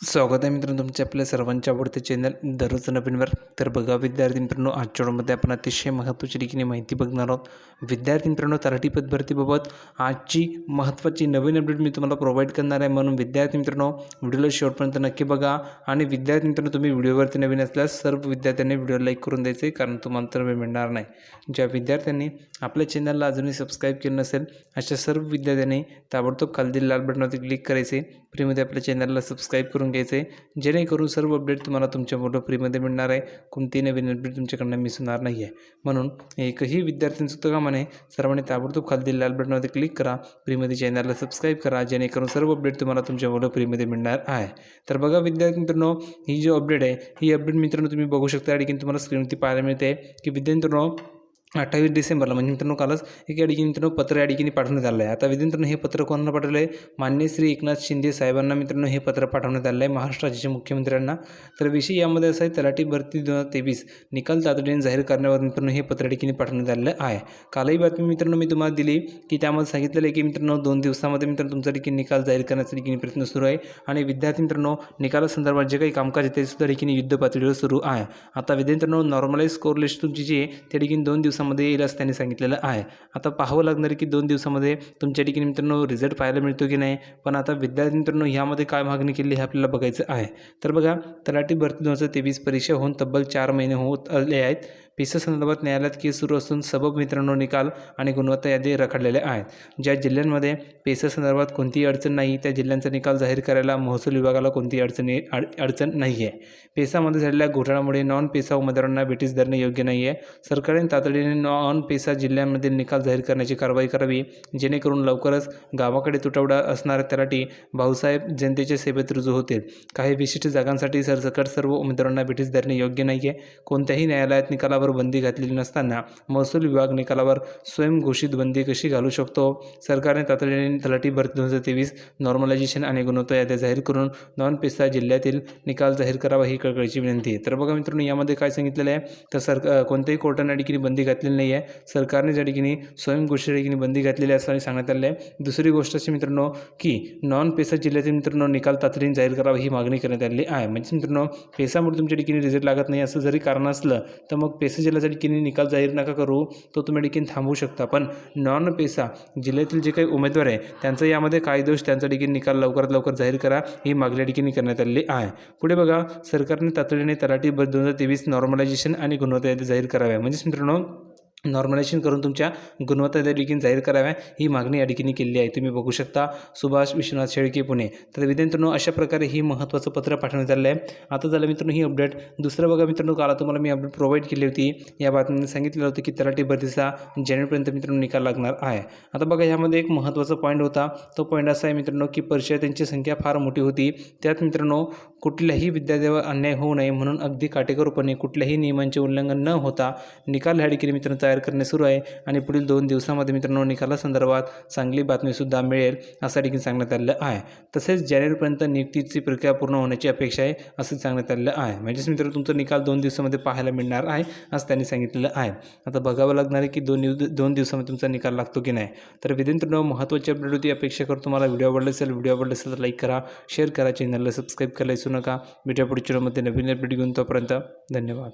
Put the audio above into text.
स्वागत आहे मित्रांनो तुमच्या आपल्या सर्वांच्या आवडते चॅनल दररोज नवीनवर. तर बघा विद्यार्थी मित्रांनो आजच्या व्हिडिओमध्ये आपण अतिशय महत्त्वाची ठिकाणी माहिती बघणार आहोत. विद्यार्थी मित्रांनो तराठी पदभरतीबाबत आजची महत्त्वाची नवीन अपडेट मी तुम्हाला प्रोव्हाइड करणार आहे. म्हणून विद्यार्थी मित्रांनो व्हिडिओला शेवटपर्यंत नक्की बघा. आणि विद्यार्थी मित्रांनो तुम्ही व्हिडिओवरती नवीन असल्यास सर्व विद्यार्थ्यांनी व्हिडिओ लाईक करून द्यायचे कारण तुम्हाला तर वेळ मिळणार नाही. ज्या विद्यार्थ्यांनी आपल्या चॅनलला अजूनही सबस्क्राईब केलं नसेल अशा सर्व विद्यार्थ्यांनी ताबडतोब खालतील लाल बटनावरती क्लिक करायचे. फ्रीमध्ये आपल्या चॅनलला सबस्क्राईब करून घ्यायचे जेणेकरून सर्व अपडेट तुम्हाला तुमच्या मोठं फ्रीमध्ये मिळणार आहे. कोणतीही नवीन अपडेट तुमच्याकडनं मिस होणार नाही आहे. म्हणून एकही विद्यार्थ्यांचं सुद्धा का म्हणे सर्वांनी ताबडतोब खाली लाल बटनमध्ये क्लिक करा. फ्रीमध्ये चॅनलला सबस्क्राईब करा. जेणेकरून सर्व अपडेट तुम्हाला तुमच्या मोठं फ्रीमध्ये मिळणार आहे. तर बघा विद्यार्थी मित्रांनो ही जी अपडेट आहे ही अपडेट मित्रांनो तुम्ही बघू शकता. आणि तुम्हाला स्क्रीनवरती पाहायला मिळते. की विद्यार्थी मित्रांनो अठ्ठावीस डिसेंबरला म्हणजे मित्रांनो कालच एक या ठिकाणी मित्रांनो पत्र या ठिकाणी पाठवण्यात आलं आहे. आता मित्रांनो हे पत्र कोणाला पाठवलं आहे मान्य श्री एकनाथ शिंदे साहेबांना मित्रांनो हे पत्र पाठवण्यात आलं आहे. महाराष्ट्र राज्याच्या मुख्यमंत्र्यांना. तर विषय यामध्ये असं आहे तलाठी भरती दोन हजार तेवीस निकाल तातडीने जाहीर करण्यावर मित्रांनो हे पत्र या ठिकाणी पाठवण्यात आलेलं आहे. कालही बातमी मित्रांनो मी तुम्हाला दिली की त्यामध्ये सांगितलेलं आहे की मित्रांनो दोन दिवसामध्ये मित्रांनो तुमचा ठिकाणी निकाल जाहीर करण्याचा ठिकाणी प्रयत्न सुरू आहे. आणि विद्यार्थी मित्रांनो निकालासंदर्भात जे काही कामकाज आहे ते सुद्धा ठिकाणी युद्ध पातळीवर सुरू आहे. आता विद्यार्थ्यांनो नॉर्मलाइज स्कोर लिस्ट तुमची जी आहे त्या ठिकाणी दोन दिवस दिवसामध्ये येईल असं त्यांनी सांगितलेलं आहे. आता पाहावं लागणार की दोन दिवसामध्ये तुमच्या ठिकाणी मित्रांनो रिझल्ट पाहायला मिळतो की नाही? पण आता विद्यार्थी मित्रांनो ह्यामध्ये काय मागणी केली हे आपल्याला बघायचं आहे. तर बघा तलाठी भरती दोन हजार तेवीस परीक्षा होऊन तब्बल चार महिने होत आले आहेत. पेसा संदर्भात न्यायालयात केस सुरू असून सबब मित्रांनो निकाल आणि गुणवत्ता यादी रखडलेल्या आहेत. ज्या जिल्ह्यांमध्ये पेसा संदर्भात कोणतीही अडचण नाही त्या जिल्ह्यांचा निकाल जाहीर करायला महसूल विभागाला कोणतीही अडचणी अड अडचण नाही आहे पेसामध्ये झालेल्या घोटाळ्यामुळे नॉन पेसा उमेदवारांना भेटीस धरणे योग्य नाही आहे सरकारने तातडीने नॉन पेसा जिल्ह्यांमधील निकाल जाहीर करण्याची कारवाई करावी जेणेकरून लवकरच गावाकडे तुटवडा असणाऱ्या तलाठी भाऊसाहेब जनतेच्या सेवेत रुजू होतील. काही विशिष्ट जागांसाठी सरसकट सर्व उमेदवारांना बेटीस धरणे योग्य नाही आहे कोणत्याही न्यायालयात निकालावर बंदी घातलेली नसताना महसूल विभाग निकालावर स्वयंघोषित बंदी कशी घालू शकतो? सरकारने तातडीने तलाठी भरती दोन हजार तेवीस नॉर्मलायझेशन आणि गुणवत्ता याद्या जाहीर करून नॉन पेसा जिल्ह्यातील निकाल जाहीर करावा ही कळकळीची विनंती आहे. तर बघा मित्रांनो यामध्ये काय सांगितलेलं आहे? तर सर कोणत्याही कोर्टाने ठिकाणी बंदी घातलेली नाही आहे. सरकारने ज्या ठिकाणी स्वयंघोषित ठिकाणी बंदी घातलेली असल्याने सांगण्यात आलं आहे. दुसरी गोष्ट अशी मित्रांनो की नॉन पेसा जिल्ह्यातील मित्रांनो निकाल तातडीने जाहीर करावा ही मागणी करण्यात आलेली आहे. म्हणजे मित्रांनो पेसामुळे तुमच्या ठिकाणी रिझल्ट लागत नाही असं जरी कारण असलं तर मग पेसा पेसा जिल्ह्यासाठी किनी निकाल जाहीर नका करू तो तुम्ही ठिकाणी थांबवू शकता. पण नॉन पेसा जिल्ह्यातील जे काही उमेदवार आहे त्यांचं यामध्ये काय दोष? त्यांचा ठिकाणी निकाल लवकरात लवकर जाहीर करा ही मागणी ठिकाणी करण्यात आलेली आहे. पुढे बघा सरकारने तातडीने तलाठी बस दोन हजार तेवीस नॉर्मलायझेशन आणि गुणवत्ता यादी जाहीर कराव्या. म्हणजेच मित्रांनो नॉर्मलायझेशन करून तुमच्या गुणवत्ता त्या ठिकाणी जाहीर कराव्या ही मागणी या ठिकाणी केली आहे. तुम्ही बघू शकता सुभाष विश्वनाथ शेळके पुणे. तर विद्यार्थ्यांनो अशा प्रकारे ही महत्त्वाचं पत्र पाठवण्यात आलं आहे. आता झालं मित्रांनो ही अपडेट. दुसरं बघा मित्रांनो काला तुम्हाला मी अपडेट प्रोव्हाइड केली होती. या बातमीने सांगितलेलं होतं की तलाठी भरतीचा जानेवारीपर्यंत मित्रांनो निकाल लागणार आहे. आता बघा ह्यामध्ये एक महत्त्वाचा पॉईंट होता. तो पॉईंट असा आहे मित्रांनो की परिषदेची संख्या फार मोठी होती. त्यात मित्रांनो कुठल्याही विद्यार्थ्यावर अन्याय होऊ नये म्हणून अगदी काटेकोरपणे कुठल्याही नियमांचे उल्लंघन न होता निकाल ह्या ठिकाणी मित्रांनो तयार करणे सुरू आहे. आणि पुढील दोन दिवसामध्ये मित्रांनो निकालासंदर्भात चांगली बातमीसुद्धा मिळेल असं देखील सांगण्यात आलेलं आहे. तसेच जानेवारीपर्यंत नियुक्तीची प्रक्रिया पूर्ण होण्याची अपेक्षा आहे असं सांगण्यात आलेलं आहे. म्हणजेच मित्रांनो तुमचा निकाल दोन दिवसामध्ये पाहायला मिळणार आहे असं त्यांनी सांगितलेलं आहे. आता बघावं लागणार आहे की दोन दोन दिवसामध्ये तुमचा निकाल लागतो की नाही. तर विद्यार्थ्यांनो महत्त्वाची अपडेट होती अपेक्षा करतो तुम्हाला व्हिडिओ आवडला असेल व्हिडिओ आवडला असेल तर लाईक करा शेअर करा चॅनलला सबस्क्राईब करायला विसरू नका. भेटूया पुढच्या नवीन अपडेट घेऊन तोपर्यंत धन्यवाद.